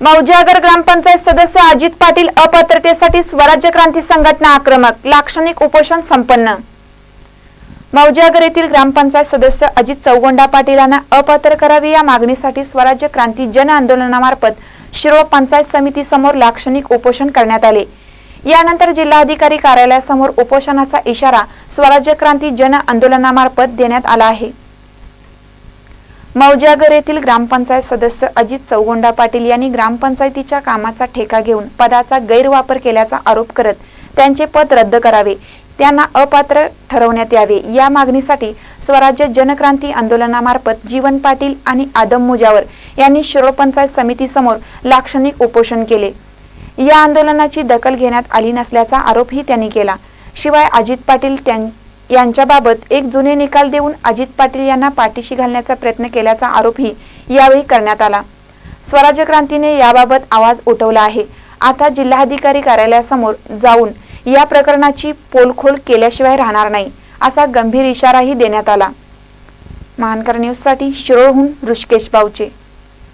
मौजागर ग्रामपंचायत सदस्य अजित पाटील अपात्रतेसाठी स्वराज्य क्रांती संघटना आक्रमक लाक्षणिक उपोषण संपन्न. मौजागर येथील ग्रामपंचायत सदस्य अजित चौगोंडा पाटील यांना अपात्र करावे या मागणीसाठी स्वराज्य क्रांती जन आंदोलनामार्फत शिरोळ पंचायत समिती समोर लाक्षणिक उपोषण करण्यात आले. यानंतर जिल्हाधिकारी कार्यालयासमोर उपोषणाचा इशारा स्वराज्य क्रांती जन आंदोलनामार्फत देण्यात आला आहे. मौजागर येथील ग्रामपंचायत सदस्य अजित चौगोंडा पाटील यांनी ग्रामपंचायतीच्या कामाचा ठेका घेऊन पदाचा गैरवापर केल्याचा आरोप करत त्यांचे पद रद्द करावे त्यांना अपात्र ठरवण्यात यावे. या मागणीसाठी स्वराज्य जनक्रांती आंदोलनामार्फत जीवन पाटील आणि आदम मुजावर यांनी शिरोळ पंचायत समितीसमोर लाक्षणिक उपोषण केले. या आंदोलनाची दखल घेण्यात आली नसल्याचा आरोपही त्यांनी केला. शिवाय अजित पाटील त्यां- यांच्याबाबत एक जुने निकाल देऊन अजित पाटील यांना पाठीशी घालण्याचा प्रयत्न केल्याचा आरोपही यावेळी करण्यात आला. स्वराज्य क्रांतीने याबाबत आवाज उठवला आहे. आता जिल्हाधिकारी कार्यालयासमोर जाऊन या प्रकरणाची पोलखोल केल्याशिवाय राहणार नाही असा गंभीर इशाराही देण्यात आला. महानकर न्यूजसाठी शिरोळहून ऋषिकेश बावचे.